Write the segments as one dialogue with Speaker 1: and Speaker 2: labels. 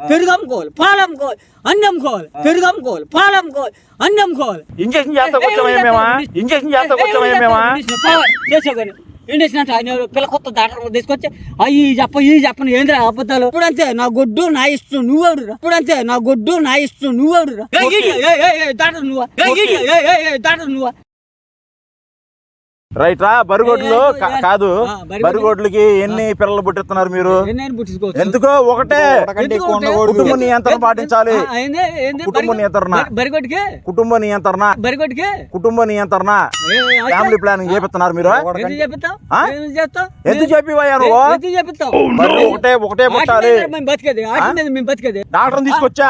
Speaker 1: పెరుగు అమ్ముకోవాలి పాలు అమ్ముకోవాలి అన్ని అమ్ముకోవాలి పెరుగు అమ్ముకోవాలి పాలు అమ్ముకోవాలి అన్ని అమ్ముకోవాలి
Speaker 2: ఇంజక్షన్ చేస్తా వచ్చామయ్యా మేమా ఇంజక్షన్ చేస్తా వచ్చామయ్యా మేమా
Speaker 1: చేసావు ఇండక్షన్ అంటే పిల్ల కొత్త తీసుకొచ్చి అయ్యి చెప్ప ఈ చెప్పను ఏంద్రా అబద్ధాలు ఇప్పుడంతే నా గొడ్డు నా ఇష్టం నువ్వెవడు ఇప్పుడంతే నా గొడ్డు నా ఇష్టం నువ్వెవడు డాక్టర్ నువ్వా డాక్టర్ నువ్వా
Speaker 2: రైట్ రా బరిగొడ్లు కాదు. బరిగొడ్లకి ఎన్ని పిల్లలు పుట్టిస్తున్నారు మీరు
Speaker 1: ఎన్నైనా పుట్టించుకోవచ్చు
Speaker 2: ఎందుకో ఒకటే. కుటుంబ నియంత్రణ పాటించాలి
Speaker 1: ఆ, ఏంది ఏంది
Speaker 2: కుటుంబ నియంత్రణ. కుటుంబ నియంత్రణ కుటుంబ నియంత్రణ? ఫ్యామిలీ ప్లానింగ్ చేపిస్తున్నారు మీరు
Speaker 1: ఎందుకు
Speaker 2: చెప్పివయ్యా నువ్వు బర్రెలు ఒకటే ఒకటే పుట్టాలి డాక్టర్ తీసుకొచ్చా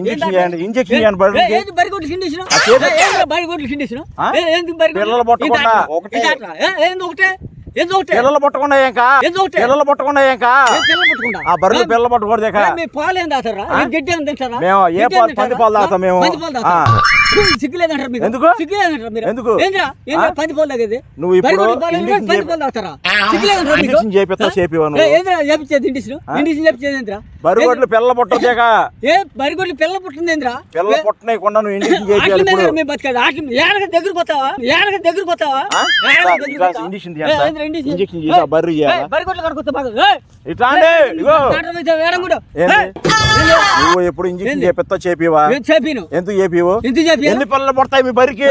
Speaker 2: ఇంజెక్షన్? చేయండి, ఇంజెక్షన్ చేయండి బర్రెలకి.
Speaker 1: ఏ, ఏంది బరిగొడ్లు కిండేసిన
Speaker 2: ఆ చేతి-
Speaker 1: బరిగొడ్లు కిండేసిన
Speaker 2: ఆ?
Speaker 1: ఏంది బరిగొడ్లు
Speaker 2: పిల్లలు పుట్టకుండా
Speaker 1: ఒకటే?
Speaker 2: పిల్లలు పుట్టకుండా
Speaker 1: ఒకటే?
Speaker 2: పిల్లలు పుట్టకుండా ఆ బర్రెలు పిల్లలు పుట్టకూడదు
Speaker 1: ఏ,
Speaker 2: మేము పంది? పాలు తాగుతాం మేము. ఎందుకు? ఎందుకు?
Speaker 1: ఏంద్రా? ఏంద్రా పంది పాలు తాగేది?
Speaker 2: నువ్వు ఇప్పుడు
Speaker 1: బరిగొడ్లు పాలు ఏంద్రా?
Speaker 2: ఇంజెక్షన్
Speaker 1: పంది
Speaker 2: చేపి-
Speaker 1: పాలు తాగుతారా? సిగ్గులేదంటారా మీకు?
Speaker 2: ఇంజెక్షన్ చేపిస్తా చేపివా
Speaker 1: ఏ, ఇండిషన్? ఇండిషన్
Speaker 2: బరిగొడ్లు పిల్లలు పుట్టదేక
Speaker 1: ఏ బరిగొడ్లు పిల్ల పుట్టిందేంద్రా
Speaker 2: పిల్లలు పుట్టనేయకుండా నువ్వు ఇంజెక్షన్ చేయాలి ఇప్పుడు.
Speaker 1: మేము ఆటల దగ్గరకు పోతావా? ఏడగ దగ్గరకు పోతావా?
Speaker 2: ఇంకా
Speaker 1: ఇండిషన్?
Speaker 2: ఇంజెక్షన్ చేసి ఆ బర్రె నువ్వు ఎప్పుడు ఇంజెక్షన్? చేపిస్తా చేపివా
Speaker 1: ఏం చెప్పిను
Speaker 2: ఎందుకు చేపివు
Speaker 1: ఎందుకు చెప్పి
Speaker 2: ఎన్ని పిల్లలు పుడతాయి మీ బరికి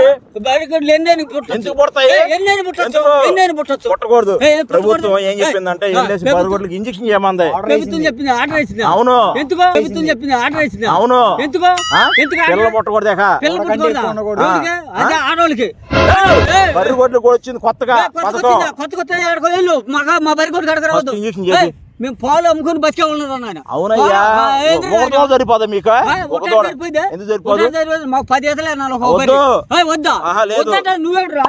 Speaker 2: ఎందుకు పుడతాయి? పుట్టకూడదు. ప్రభుత్వం ఏం చెప్పిందంటే ఇంజెక్షన్ చేయమంది.
Speaker 1: ప్రభుత్వం చెప్పింది ఆర్డర్ ఇచ్చింది
Speaker 2: అవును.
Speaker 1: ఎందుకో? ప్రభుత్వం చెప్పింది ఆర్డర్ ఇచ్చింది
Speaker 2: అవును.
Speaker 1: ఎందుకో?
Speaker 2: పిల్లలు
Speaker 1: పుట్టకూడదా ఆడవాళ్ళకి
Speaker 2: బరిగొడ్లు కూడా వచ్చింది కొత్తగా. పథకం.
Speaker 1: కొత్త కొత్త కొత్త ఆడుకో వెళ్ళు మాకు మా బరి కొట్టు కడక మేము పాలు అమ్ముకుని బతికే ఉన్నాం నాయన
Speaker 2: అవునయ్యా. సరిపోదా మీకు? ఎందుకు సరిపోదు.
Speaker 1: మాకు పది నాలుగు
Speaker 2: వద్దు.
Speaker 1: వద్దా? నువ్వేడురా?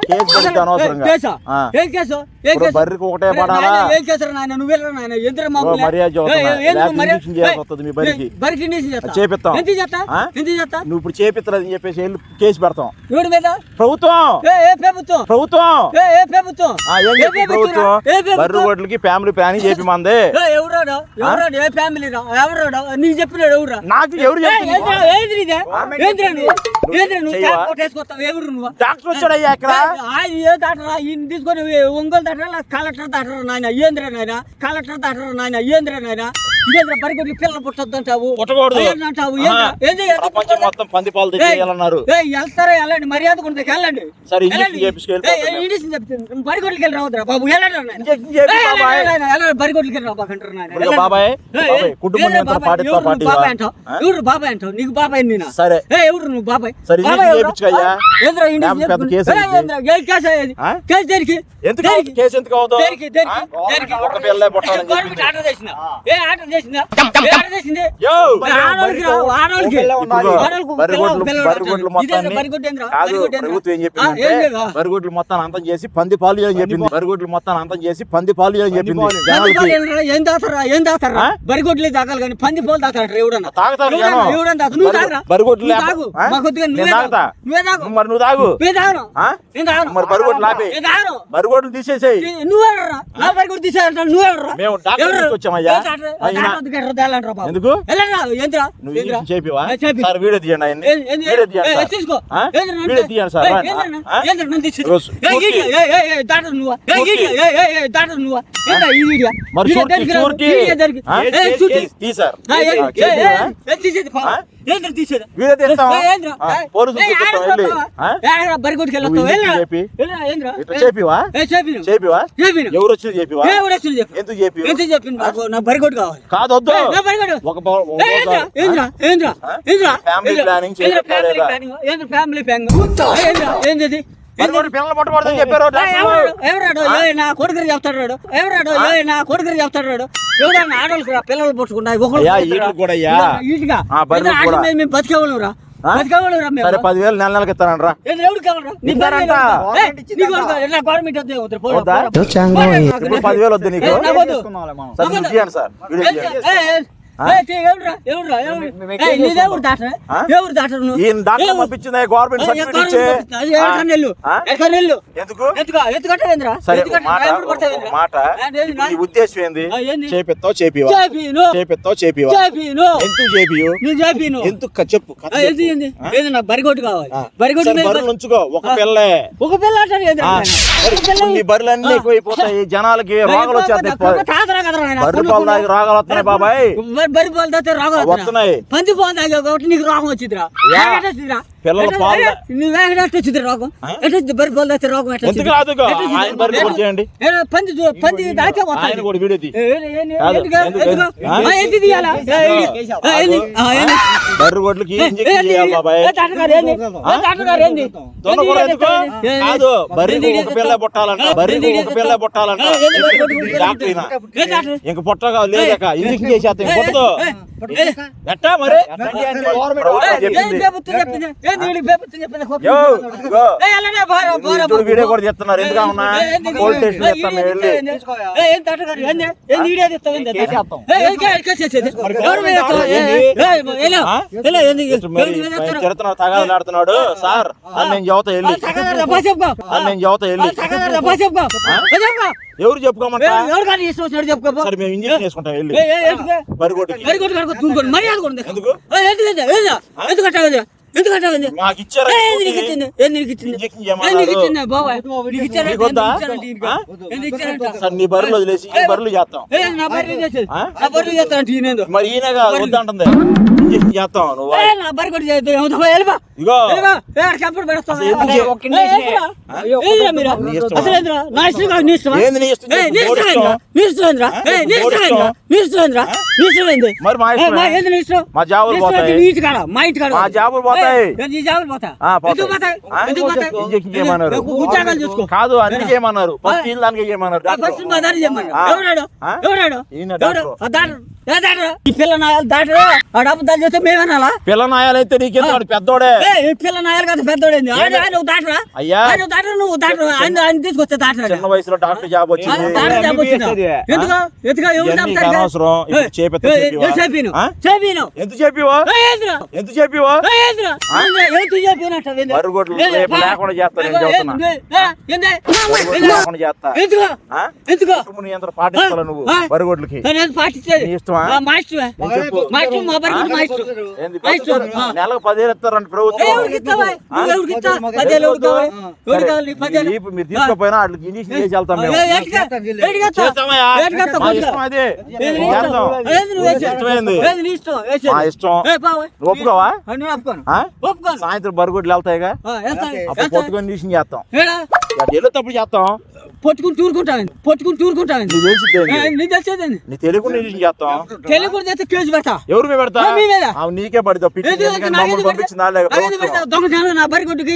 Speaker 2: కేసు.
Speaker 1: ఏం కేసు? ఏం కేసు?
Speaker 2: బర్రెకి ఒకటే పడాలా?
Speaker 1: ఏం నాయన? నువ్వేరా నాయన? ఎందుకు
Speaker 2: మర్యాద? మీ.
Speaker 1: బరికి
Speaker 2: చేపిస్తాం.
Speaker 1: ఎందుకు చేస్తా?
Speaker 2: ఆ?
Speaker 1: ఎందుకు చేస్తా?
Speaker 2: నువ్వు ఇప్పుడు చేపిత్తలేదని చెప్పేసి వెళ్ళి కేసు పెడతాం.
Speaker 1: మీద?
Speaker 2: ప్రభుత్వం.
Speaker 1: ఏ ప్రభుత్వం?
Speaker 2: ప్రభుత్వం.
Speaker 1: ఏ ఏం?
Speaker 2: బర్రె ఓట్లకి ఫ్యామిలీ ప్లానింగ్ చెప్పి మంది
Speaker 1: ఎవరాడు ఎవరాడు ఏ ఫ్యామిలీ రా ఎవరాడు నీకు చెప్పినాడు ఎవరా
Speaker 2: నాకు ఎవరు
Speaker 1: ఏ,
Speaker 2: చెప్పింది
Speaker 1: ఏంద్రా, ఏంద్రా ఇదే? ఏంద్రా నువ్వు? ఏంద్రా నువ్వు
Speaker 2: చెయ్యవా?
Speaker 1: ట్యాప్ కొట్టేసుకొస్తావు? ఎవరు నువ్వు?
Speaker 2: డాక్టర్ వచ్చాడయ్యా ఇక్కడ
Speaker 1: ఏ, ఆయన ఏ డాక్టరా? ఈయన తీసుకొని ఒంగోలు డాక్టరా? కలెక్టర్ డాక్టర్ నాయన? ఏంద్రా నాయన? కలెక్టర్ డాక్టర్ నాయన? ఏంద్రా నాయన? ఇదేంద్రా బరిగొడ్లు పిల్లలు పుట్టొద్దు అంటావు? అంటావు?
Speaker 2: మొత్తం పంది పాలు తెచ్చేయాలన్నారు.
Speaker 1: వెళ్తారా? వెళ్ళండి. మర్యాద కొంత వెళ్ళండి.
Speaker 2: సరే, ఇంజక్షన్
Speaker 1: చెప్తుంది బరిగొడ్లకి వెళ్ళి రావద్దురా బాబు. వెళ్ళండి నాయన.
Speaker 2: ఇంజక్షన్ చేపి
Speaker 1: ఏయ్,
Speaker 2: బాబాయ్.
Speaker 1: బరిగొడ్లకి వెళ్ళి రాబాకంటారు
Speaker 2: కుటుంబ
Speaker 1: అంటావు?
Speaker 2: ఆ?
Speaker 1: ఎవరు బాబాయ్ అంటావు? నీకు బాబాయ్ నేనా?
Speaker 2: సరే.
Speaker 1: ఎవరు నువ్వు బాబాయ్. ఏంద్రా
Speaker 2: కేసు
Speaker 1: కేసు? కేసు దేనికి?
Speaker 2: ఎందుకు? కేసు?
Speaker 1: దేనికి? దేనికి? గవర్నమెంట్. ఆర్డర్? ఏ ఆర్డర్ చేసిందా? చేసింది?
Speaker 2: బరిగొడ్లు మొత్తం అంతం. చేసి పంది పాలు అని చెప్పింది. బరిగొడ్లు మొత్తం అంతం చేసి పంది పాలు అని చెప్పింది?
Speaker 1: ఏం తాగుతారా ఏం తాగుతారా
Speaker 2: ఆ?
Speaker 1: బరిగొడ్లే తాగాలి కానీ పంది పాలు ఎవడన్నా. ఎవడన్నా? తాగు నువ్వు తాగురా.
Speaker 2: బరిగొడ్లు
Speaker 1: నువ్వే
Speaker 2: మరి నువ్వు తాగు. మరి బరిగొడ్లు ఆపే బరిగొడ్లు తీసేసేయి.
Speaker 1: నా
Speaker 2: మేము డాక్టర్. ఎందుకు? సార్ వీడియో తీయండి
Speaker 1: ఏంది?
Speaker 2: వీడియో తీయండి సార్. మరి
Speaker 1: ఈడియా
Speaker 2: షూర్కి,
Speaker 1: దగ్గరికి ఏంద్రా తీసేది?
Speaker 2: వీడియో తీస్తాం.
Speaker 1: ఏ, ఏంద్రా?
Speaker 2: ఆ,
Speaker 1: ఏ,
Speaker 2: పోలీసులు
Speaker 1: ఏ,
Speaker 2: చూపిస్తాం,
Speaker 1: ఆడరా
Speaker 2: వెళ్ళి.
Speaker 1: బావా?
Speaker 2: ఆ?
Speaker 1: ఏ, ఆడరా బరిగొడ్డుకి వెళ్ళొస్తావు.
Speaker 2: నువ్వు
Speaker 1: వెళ్ళరా?
Speaker 2: ఇంజక్షన్ చేపి.
Speaker 1: వెళ్ళరా, ఏంద్రా?
Speaker 2: ఇట్లా
Speaker 1: ఏ,
Speaker 2: చేపివా
Speaker 1: ఏ, చేపిను.
Speaker 2: చేపివా
Speaker 1: చేపిను.
Speaker 2: ఎవరు వచ్చి చేపివా
Speaker 1: ఏ, ఎవడు వచ్చిండు చెప్పు.
Speaker 2: ఎందుకు
Speaker 1: ఎందుకు చెప్పింది నాకు నా బరిగొడ్డు కావాలి
Speaker 2: కాదు వద్దు. ఒక? ఫ్యామిలీ? Planning
Speaker 1: family? ప్లానింగ్. ఏంద్రా? Family planning. ఏ, ఏంద్రా? ఏందిది?
Speaker 2: బరిగొడ్లు పిల్లలు పట్టకూడదని చెప్పారు.
Speaker 1: ఎవరాడు? నా కొడుకుని చెప్తాడు రాడు. ఎవరాడు? నా కొడుకుని చెప్తాడు. ఎవడన్నా పిల్లలు పుట్టుకుంటా
Speaker 2: అయ్యా, ఈటలకు కూడా.
Speaker 1: మేము బతికేవాళ్ళం రా
Speaker 2: సరే పదివేలు నెల నెలకి ఇస్తానండి రా
Speaker 1: ఏంద్రా, ఎవడు కావాలరా? నీ
Speaker 2: ఇస్తారంట.
Speaker 1: భార్య ఏ, నీకు ఎవరు కావాలి? నా గవర్నమెంట్ వద్దే వద్దు. పోరా,
Speaker 2: వద్దా?
Speaker 1: పోరా. పోరా, నాకు
Speaker 2: ఇప్పుడు
Speaker 1: నాకు-
Speaker 2: పదివేలు వద్దు నీకు. సరే పంపించింది? గవర్నమెంట్ మాట
Speaker 1: నా-
Speaker 2: ఉద్దేశం ఏంది? చేపిస్తావు చేపివా. చేపిస్తావు చేపివా. ఎందుకు చేపియు
Speaker 1: చేపిను.
Speaker 2: ఎందుకు చెప్పు
Speaker 1: కావాలి.
Speaker 2: ఉంచుకో ఒక పిల్లే
Speaker 1: ఒక పిల్ల.
Speaker 2: ఎక్కువైపోతాయి జనాలకి రోగాలు వచ్చేస్తాయి. రోగాలు వస్తున్నాయి బాబాయ్.
Speaker 1: బర్రె పాలు తాగితే రోగం?
Speaker 2: వస్తున్నాయి.
Speaker 1: పంది పాలు తాగే కాబట్టి నీకు రోగం వచ్చిందిరా. ఎట్లా?
Speaker 2: పిల్లల పాలు-
Speaker 1: ఏ, నువ్వు ఎట్లా వచ్చింది రోగం? ఎట్లా బర్రె పాలు తాగితే రోగం ఎట్లా వచ్చింది? పంది పంది తాగితే?
Speaker 2: బర్రె గొడ్లకి? కాదు? ఒక పిల్ల పుట్టాలంట? ఒక పిల్ల?
Speaker 1: బర్రె
Speaker 2: డాక్టర్? ఇంక పుట్టగా లేదక ఇంజెక్షన్ చేసేస్తాం ఇంక పుట్టదు
Speaker 1: ఏ, ఏ,
Speaker 2: ఎట్టా మరి. వీడియో కూడా చెప్తున్నారు ఎందుకు? పోలీస్ స్టేషన్ ఆడుతున్నాడు సార్ అని నేను వెళ్ళి. అని నేను వెళ్ళి. ఎవరు చెప్పుకోమంటా
Speaker 1: ఏ, ఎవరు కానీ ఇష్టం వచ్చినట్టు చెప్పుకో పో.
Speaker 2: సరే మేము ఇంజెక్షన్ చేసుకుంటాం వెళ్ళి
Speaker 1: చూడుకోండి మర్యాద కూడా
Speaker 2: ఎందుకు?
Speaker 1: ఏ, ఎందుకు అట్టావు
Speaker 2: మాకు ఇచ్చారా
Speaker 1: ఏ, ఏంది నీకు ఇచ్చింది? ఏంది నీకు ఇచ్చింది?
Speaker 2: ఇంజెక్షన్
Speaker 1: ఏంది
Speaker 2: చేయమన్నారు.
Speaker 1: నీకు ఇచ్చింది? బాబాయ్, నీకు ఇచ్చారంట,
Speaker 2: నీకు వద్దా?
Speaker 1: ఎందుకు ఇచ్చారంట ఈయనకి?
Speaker 2: ఆ?
Speaker 1: ఎందుకు ఇచ్చారంట?
Speaker 2: సార్ నీ బర్రెలు వదిలేసి ఈ బర్రెలు చేస్తాం
Speaker 1: ఏ, నా బర్రెలు చేసేది.
Speaker 2: ఆ?
Speaker 1: నా బర్రెలు చేస్తానంట ఈయనేందో.
Speaker 2: మరి వద్దంటుంది ఇంజెక్షన్ చేస్తాం నువ్వు
Speaker 1: ఏ, నా బర్రె కూడా చేయొద్దు. ఏమవుతుందో పోయి వెళ్ళిపో.
Speaker 2: ఇగో
Speaker 1: వెళ్ళిపో. ఏ, ఆడ కంపలు పెడతావా?
Speaker 2: అసలు ఎందుకు
Speaker 1: ఏ,
Speaker 2: ఒక్క
Speaker 1: ఏ, ఏందిరా? ఏందిరా మీరు?
Speaker 2: నీ ఇష్టమా?
Speaker 1: అసలు ఏందిరా? నా ఇష్టం కాదు, నీ ఇష్టమా?
Speaker 2: ఏంది నీ ఇష్టం
Speaker 1: ఏ,
Speaker 2: చెప్పు.
Speaker 1: నీ
Speaker 2: బోర్డు
Speaker 1: ఇష్టం
Speaker 2: ఇష్టం.
Speaker 1: ఏందిరా? నీ ఇష్టం ఏందిరా?
Speaker 2: ఆ?
Speaker 1: ఏ, నీ
Speaker 2: బోర్డు
Speaker 1: ఇష్టం
Speaker 2: ఇష్టం.
Speaker 1: ఏందిరా? నీ ఇష్టం ఏందిరా? నీ ఇష్టం ఏంది?
Speaker 2: మరి మా
Speaker 1: ఏ,
Speaker 2: ఇష్టమే.
Speaker 1: మా ఏంది నీ ఇష్టం?
Speaker 2: మా జాబులు
Speaker 1: నీ ఇష్టం
Speaker 2: పోతాయి.
Speaker 1: అయితే నీ ఇంటి కాడ, మా ఇంటి కాడ.
Speaker 2: మా జాబులు పోతాయి.
Speaker 1: ఏ, నీ జాబులు పోతాయి.
Speaker 2: ఆ, పోతాయి.
Speaker 1: ఎందుకు పోతాయి?
Speaker 2: ఆ?
Speaker 1: ఎందుకు పోతాయి?
Speaker 2: ఇంజెక్షన్ చేయమన్నారు.
Speaker 1: ఏ, ఉద్యోగాలు చూసుకో.
Speaker 2: కాదు అన్ని చేయమన్నారు ఫస్ట్ వీళ్ళు దానికి చేయమన్నారు
Speaker 1: ఆ, ఫస్ట్ మా దారి చేయమన్నారు.
Speaker 2: ఆ.
Speaker 1: ఎవరాడు?
Speaker 2: ఆ?
Speaker 1: ఎవరాడు?
Speaker 2: ఈయన
Speaker 1: ఎవరు?
Speaker 2: డాక్టరు.
Speaker 1: ఆ. ఏ డాక్టరు? ఈ పిల్ల నాయాలు డాక్టరు. ఆడ అబద్ధాలు చేస్తే మేమనాలా
Speaker 2: పిల్ల నాయాలైతే నీకేం వాడు పెద్దోడే.
Speaker 1: ఏ, ఈ పిల్ల నాయాలు కదా పెద్దోడేంది ఆయన ఆయన ఒక డాక్టరా
Speaker 2: అయ్యా.
Speaker 1: ఆయన ఒక డాక్టర్ నువ్వు డాక్టర్ ఆయన ఆయన తీసుకొచ్చే డాక్టర్
Speaker 2: చిన్న వయసులో డాక్టర్ జాబ్
Speaker 1: ఆ,
Speaker 2: వచ్చింది.
Speaker 1: డాక్టర్ జాబ్ వచ్చిందా? ఎందుకు? ఎందుకు? ఎవరు చెప్తారు
Speaker 2: అనవసరం.
Speaker 1: ఏ, చెప్పిను
Speaker 2: ఆ?
Speaker 1: చెప్పిను
Speaker 2: ఎందుకు చెప్పివా? ఎందుకు చెప్పివా
Speaker 1: ఏ, ఏందిరా? ఏంది? ఏంది? చెప్పినట్టు ఏంది?
Speaker 2: రేపు లేకుండా చేస్తా నేను చేస్తా.
Speaker 1: ఎందుకు?
Speaker 2: ఆ?
Speaker 1: ఎందుకు?
Speaker 2: పాటిస్తావా నువ్వు
Speaker 1: ఆ?
Speaker 2: బరుగొడ్లకి
Speaker 1: నేను పాటించేది? ఆ, ఇష్టం
Speaker 2: నెలకు పదివేలు ప్రభుత్వం. మీరు తీసుకోపోయినా వాళ్ళకి ఇంజక్షన్ చేసి వెళ్తాం. సాయంత్రం బరుగొడ్లు వెళ్తాయిగా? అప్పుడు ఇంజక్షన్ చేస్తాం.
Speaker 1: ఏడా?
Speaker 2: వెళ్ళేటప్పుడు చేస్తాం
Speaker 1: పట్టుకుని తూరుకుంటాను పట్టుకుని తూరుకుంటాను
Speaker 2: నీకు తెలిసిద్దేంది?
Speaker 1: నీ తెలిసేదండి
Speaker 2: నీ తెలియకుండా ఇంజక్షన్ చేస్తాం
Speaker 1: తెలివి కూడా చేస్తే కేసు పెడతా
Speaker 2: ఎవరు మేము పెడతా
Speaker 1: మీ మీద.
Speaker 2: ఆ, నీకే పడితే పిచ్చి మమ్మల్ని? పంపించిందా
Speaker 1: నా బరి కొట్టుకు?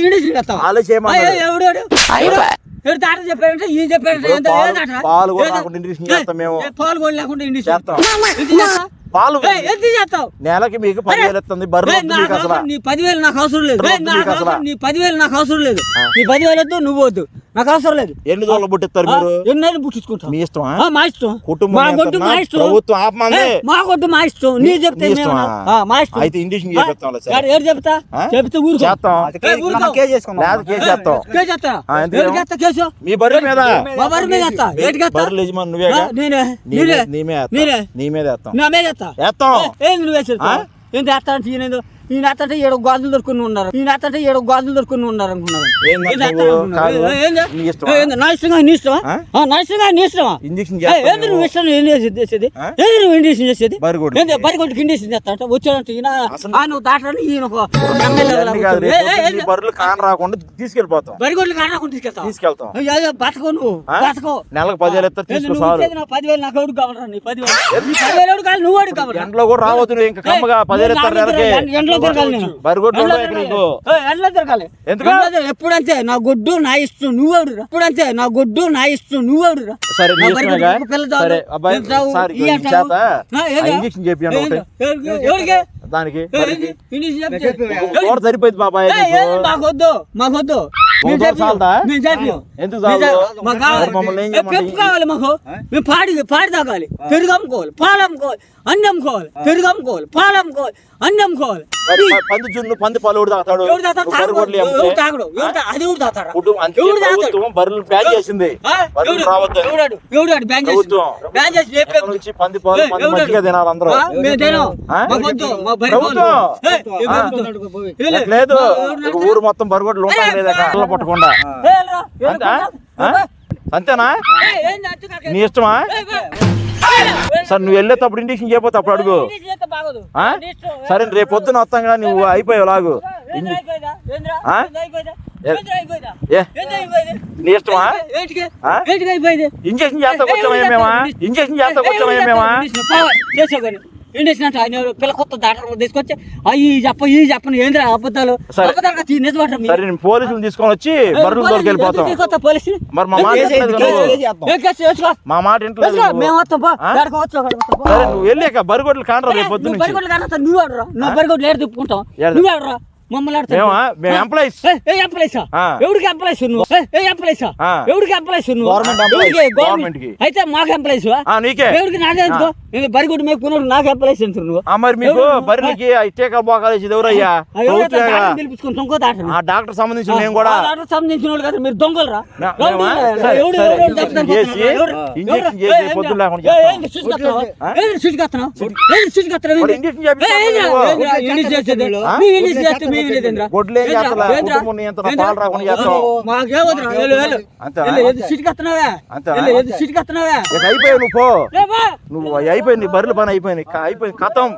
Speaker 1: ఎవడు తాట చెప్పాడంటే ఈ చెప్పాడంటే
Speaker 2: ఇప్పుడు
Speaker 1: ఎంత- ఏ
Speaker 2: పాలు-
Speaker 1: తాట?
Speaker 2: పాలు కూడా
Speaker 1: ఏ తాట?
Speaker 2: లేకుండా ఇండిషన్ చేస్తాం మేము.
Speaker 1: ఏ, పాలు కూడా లేకుండా ఇండిషన్
Speaker 2: చేస్తాం. పాలు నెలకి మీకు పదివేలు ఇస్తుంది మీకు అసలు
Speaker 1: అవసరం- నీ పదివేలు నాకు అవసరం లేదు. నీ పదివేలు నాకు అవసరం లేదు. నీ పదివేలు వద్దు నువ్వు వద్దు. నాకు అవసరం లేదు.
Speaker 2: ఎన్ని రోజులు పుట్టిస్తారు మీరు?
Speaker 1: ఎన్నైనా పుట్టించుకుంటాం
Speaker 2: మీ ఇష్టమా?
Speaker 1: ఆ, మా ఇష్టం.
Speaker 2: కుటుంబం
Speaker 1: మా
Speaker 2: నియంత్రణ
Speaker 1: గొడ్డు మా ఇష్టం.
Speaker 2: ప్రభుత్వం ఆపమంది.
Speaker 1: ఏ, మా గొడ్డు మా ఇష్టం. నీ చెప్తే మా ఇష్టం.
Speaker 2: అయితే ఇండిషన్ సరే.
Speaker 1: ఏడు చెప్తా? చెప్తే ఊరుకో.
Speaker 2: చేస్తాం. లేదా కేసు చేస్తాం.
Speaker 1: కేసు ఎత్తా కేసు?
Speaker 2: మీ బర్రెల మీద.
Speaker 1: మా బర్రె మీద ఎత్తా. ఏటికి ఎత్తా?
Speaker 2: బర్రెలు యజమాని నువ్వేగా
Speaker 1: ఆ, నేనే.
Speaker 2: నీ
Speaker 1: నేనే.
Speaker 2: మీద- నీ మీద వేస్తాం. నీ మీద
Speaker 1: నా
Speaker 2: వేస్తాం.
Speaker 1: ఏ, ఏంది నువ్వు
Speaker 2: ఆ?
Speaker 1: ఏంటి ఎత్తా అంటే ఈయన అంటే ఏడు గాజులు దొరుకుని ఉన్నారు. ఈయన అంటే ఏడు గాజులు దొరుకుని ఉన్నారు అనుకున్నాను?
Speaker 2: నీ
Speaker 1: ఇష్టంగా నీ ఇష్టమా? నా ఇష్టంగా నీ ఇష్టమా?
Speaker 2: ఇంజక్షన్
Speaker 1: ఏ,
Speaker 2: చేస్తాం
Speaker 1: ఏంది నువ్వు
Speaker 2: మేము.
Speaker 1: ఇష్టం ఏం చేసేది? ఏంది నువ్వు ఇండిషన్ చేసేది? బరిగొడ్డుకి ఇండిషన్ చేస్తా అంటే వచ్చాడంటే ఈయన
Speaker 2: అసలు-
Speaker 1: ఆ, నువ్వు దాటని ఈయన
Speaker 2: బర్రెలు కాన రాకుండా తీసుకెళ్ళిపోతాం.
Speaker 1: బరిగొడ్లు కారణం తీసుకెళ్తావు?
Speaker 2: తీసుకెళ్తాం.
Speaker 1: బతకో నువ్వు? బతకో
Speaker 2: నెలకు పదివేలు ఇస్తారు
Speaker 1: పదివేలు నాకు ఎవడు కావాలరా నీ పదివేలు? పదివేలు కావాలి? నువ్వు కావాలరా?
Speaker 2: ఎండలో కూడా రావద్దు ఇంకా కమ్మగా పదివేలు ఇస్తారు నెలకి.
Speaker 1: ఎప్పుడంతే నా గొడ్డు నా ఇష్టం నువ్వెవడు ఎప్పుడంతే నా గొడ్డు నా ఇష్టం నువ్వెవడు
Speaker 2: సరే నీ
Speaker 1: నా
Speaker 2: ఇష్టమేగా?
Speaker 1: బరిగొడ్డు ఒక పిల్ల చాలు.
Speaker 2: సరే అబ్బాయి
Speaker 1: ఎంత చావు?
Speaker 2: సార్
Speaker 1: ఈ
Speaker 2: ఈ
Speaker 1: అంటావు?
Speaker 2: చేత
Speaker 1: ఆ,
Speaker 2: ఆ
Speaker 1: ఏంది?
Speaker 2: ఇంజక్షన్ చేపియండి
Speaker 1: ఏంది?
Speaker 2: ఒకటి
Speaker 1: ఎవరికి? ఎవరికి?
Speaker 2: దానికి సరిపోయింది బాబాయ్?
Speaker 1: మాకొద్దు మాకొద్దు పెప్పు కావాలి. మాకు? మేము పాడి పాడి తాగాలి. పెరుగు అమ్ముకోవాలి. పాలు అమ్ముకోవాలి. అన్ని అమ్ముకోవాలి. పెరుగు అమ్ముకోవాలి. పాలు అమ్ముకోవాలి. అన్ని అమ్ముకోవాలి.
Speaker 2: పంది జున్ను పంది పాలు ఎవడు తాగుతాడు?
Speaker 1: తాగడు. అది తాగుతాడు?
Speaker 2: బర్రెలు బ్యాన్ చేసింది? రావద్దు
Speaker 1: ఎవడాడు? ఎవడాడు? బ్యాన్ చేసి. బ్యాన్ చేసి
Speaker 2: నుంచి పంది పాలు పంది? మజ్జిగ తినాలి అందరూ. లేదు. ఊరు మొత్తం బరగొడ్లు ఉంటాయి లేదా కళ్ళ పట్టకుండా? అంతేనా? నీ ఇష్టమా. సరే నువ్వు వెళ్ళేటప్పుడు ఇండిక్షన్ చేయకపోతే అప్పుడు అడుగు. సరే రేపు పొద్దున వస్తాం కదా నువ్వు అయిపోయావు లాగు? నీ ఇష్టమా? ఇంజక్షన్ చేస్తా
Speaker 1: ఏ,
Speaker 2: మేమా. ఇంజక్షన్ చేస్తా
Speaker 1: ఇండిక్షన్
Speaker 2: మేమా
Speaker 1: అంటే ఆయన పిల్ల కొత్త డాక్టర్ తీసుకొచ్చి అయ్యి చెప్ప ఈ చెప్పను ఏంద్రా అబద్ధాలు?
Speaker 2: సరే.
Speaker 1: అబద్ధాలు నిజమంటారు.
Speaker 2: సరే నేను పోలీసులు తీసుకొని వచ్చి బర్రెలు
Speaker 1: పోలీసులు
Speaker 2: దొరికి వెళ్ళిపోతాం
Speaker 1: ఎందుకు తీసుకొస్తా పోలీసులు?
Speaker 2: మరి మా మాట. మా మాట నువ్వు.
Speaker 1: మేము వస్తాం.
Speaker 2: సరే నువ్వు వెళ్ళాక బరిగొడ్లు కానరా రేపు
Speaker 1: నువ్వు బరిగొడ్లు ఆడరా. నువ్వు బరిగొడ్లు ఏడు తిప్పుకుంటావు?
Speaker 2: ఏడు-
Speaker 1: నువ్వు ఆడరా. మమ్మల్ని?
Speaker 2: ఎంప్లాయీస్.
Speaker 1: నువ్వు నువ్వు
Speaker 2: గవర్నమెంట్.
Speaker 1: అయితే మాకు
Speaker 2: నీకే
Speaker 1: నాకు ఎంత నువ్వు
Speaker 2: మరి మీకు ఎవరయ్యా
Speaker 1: పిలిపించుకొని ఇంకో.
Speaker 2: ఆ డాక్టర్ సంబంధించిన నేను కూడా
Speaker 1: డాక్టర్ సంబంధించిన వాళ్ళు కదా మీరు దొంగలరా
Speaker 2: ఇంజెక్షన్ చేసి? లేకుండా? ఇంజెక్షన్
Speaker 1: చేస్తే?
Speaker 2: గొడ్లు ఏం?
Speaker 1: ఏంద్రా?
Speaker 2: కుటుంబం నియంత్రణ? పాలు రాకుండా చేస్తావు. అయిపోయావు నువ్వు పో. నువ్వు అయిపోయింది బర్రెల పని అయిపోయింది అయిపోయింది కథం